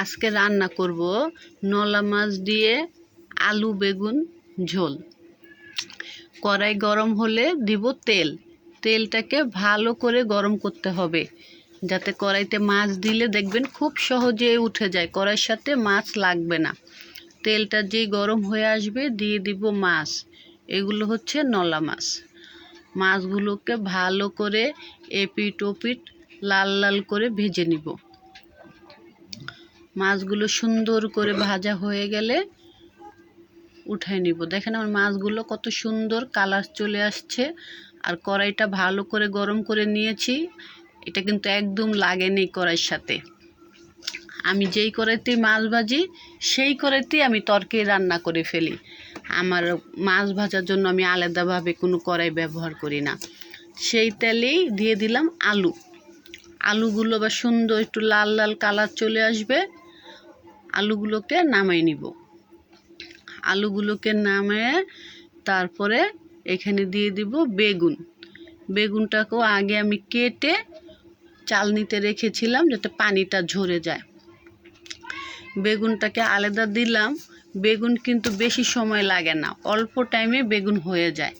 আজকে রান্না করব নলা মাছ দিয়ে আলু বেগুন ঝোল। কড়াই গরম হলে দিব তেল। তেলটাকে ভালো করে গরম করতে হবে, যাতে কড়াইতে মাছ দিলে দেখবেন খুব সহজে উঠে যায়, কড়াইয়ের সাথে মাছ লাগবে না। তেলটা যেই গরম হয়ে আসবে দিয়ে দিব মাছ, এগুলো হচ্ছে নলা মাছ। মাছগুলোকে ভালো করে এপিট ওপিট লাল লাল করে ভেজে নিব। মাছগুলো সুন্দর করে ভাজা হয়ে গেলে উঠাই নিব। দেখেন আমার মাছগুলো কত সুন্দর কালার চলে আসছে। আর কড়াইটা ভালো করে গরম করে নিয়েছি। এটা কিন্তু একদম লাগেনি কড়াইয়ের সাথে। আমি যেই কড়াইতেই মাছ ভাজি, সেই কড়াইতেই আমি তরকারি রান্না করে ফেলি। আমার মাছ ভাজার জন্য আমি আলাদাভাবে কোনো কড়াই ব্যবহার করি না। সেই তেলেই দিয়ে দিলাম আলু। আলুগুলো বা সুন্দর একটু লাল লাল কালার চলে আসবে। আলুগুলোকে নামাই নিব। আলুগুলোকে নামিয়ে তারপরে এখানে দিয়ে দিব বেগুন। বেগুনটাকেও আগে আমি কেটে চালনিতে রেখেছিলাম যাতে পানিটা ঝরে যায়। বেগুনটাকে আলাদা দিলাম। বেগুন কিন্তু বেশি সময় লাগে না। অল্প টাইমে বেগুন হয়ে যায়।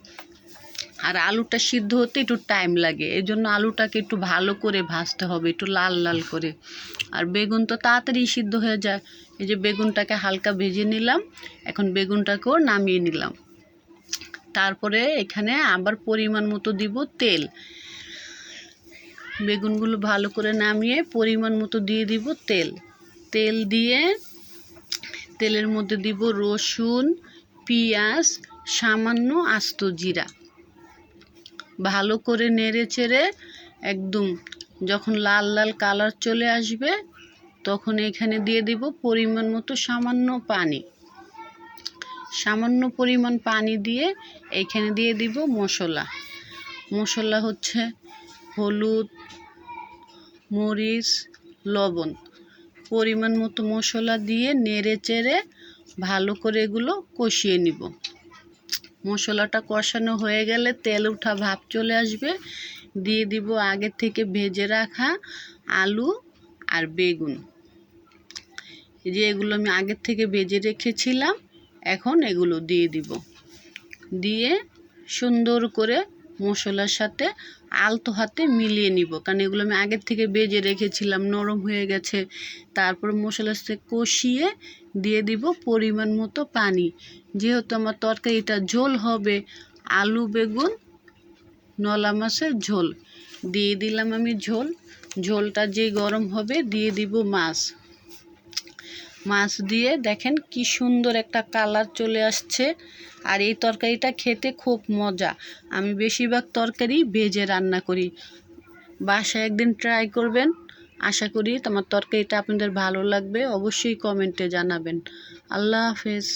আর আলুটা সিদ্ধ হতে একটু টাইম লাগে। এই জন্য আলুটাকে একটু ভালো করে ভাজতে হবে, একটু লাল লাল করে। আর বেগুন তো তাড়াতাড়ি সিদ্ধ হয়ে যায়। এই যে বেগুনটাকে হালকা ভেজে নিলাম, এখন বেগুনটাকেও নামিয়ে নিলাম। তারপরে এখানে আবার পরিমাণ মতো দিব তেল। বেগুনগুলো ভালো করে নামিয়ে পরিমাণ মতো দিয়ে দিব তেল। তেল দিয়ে তেলের মধ্যে দিব রসুন, পেঁয়াজ, সামান্য আস্ত জিরা। ভালো করে নেড়ে চেড়ে একদম যখন লাল লাল কালার চলে আসবে, তখন এখানে দিয়ে দিব পরিমাণ মতো সামান্য পানি। সামান্য পরিমাণ পানি দিয়ে এখানে দিয়ে দিব মশলা। মশলা হচ্ছে হলুদ, মরিচ, লবণ। পরিমাণ মতো মশলা দিয়ে নেড়ে চেড়ে ভালো করে এগুলো কষিয়ে নিব। মশলাটা কষানো হয়ে গেলে তেল উঠা ভাব চলে আসবে। দিয়ে দিব আগে থেকে ভেজে রাখা আলু আর বেগুন। যে এগুলো আমি আগের থেকে ভেজে রেখেছিলাম, এখন এগুলো দিয়ে দিব। দিয়ে সুন্দর করে মশলার সাথে আলতো হাতে মিলিয়ে নিব, কারণ এগুলো আমি আগের থেকে বেজে রেখেছিলাম, নরম হয়ে গেছে। তারপর মশলার সাথে কষিয়ে দিয়ে দিব পরিমাণ মতো পানি। যেহেতু আমার তরকারিটা ঝোল হবে, আলু, বেগুন, নলা মাছের ঝোল। দিয়ে দিলাম আমি ঝোল। ঝোলটা যেই গরম হবে দিয়ে দিব মাছ। মাছ দিয়ে দেখেন কি সুন্দর একটা কালার চলে আসছে। আর এই তরকারিটা খেতে খুব মজা। আমি বেশিরভাগ তরকারি ভেজে রান্না করি। বাসায় একদিন ট্রাই করবেন। আশা করি তোমার তরকারিটা আপনাদের ভালো লাগবে। অবশ্যই কমেন্টে জানাবেন। আল্লাহ হাফেজ।